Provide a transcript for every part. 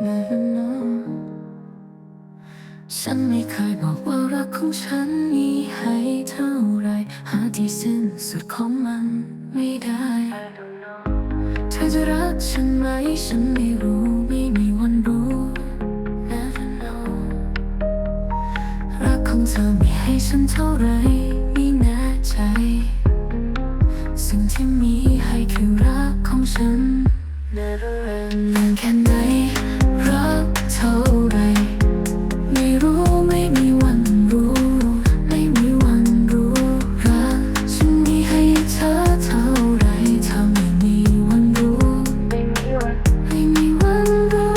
ฉันไม่เคยบอกว่ารักของฉันมีให้เท่าไรหาที่สิ้นสุดของมันไม่ได้ เธอจะรักฉันไหมฉันไม่รู้ไม่มีวันรู้ รักของเธอมีให้ฉันเท่าไรไม่น่ใจ สิ่งที่มีให้คือรักของฉัน Never end แค่ไหน รักเท่าไร ไม่รู้ไม่มีวันรู้ ไม่มีวันรู้รักฉันมให้เธอเท่าไรเธอไม่มีวันรู้ ไม่มีวันรู้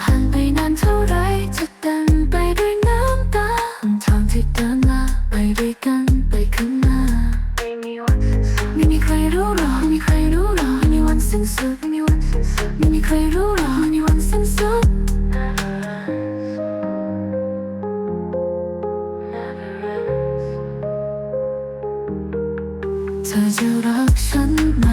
ผ่านไปนานเท่าไรจะ ไม่มีครรู้หรอกในวันสั้นๆเธอจะรักฉันไหม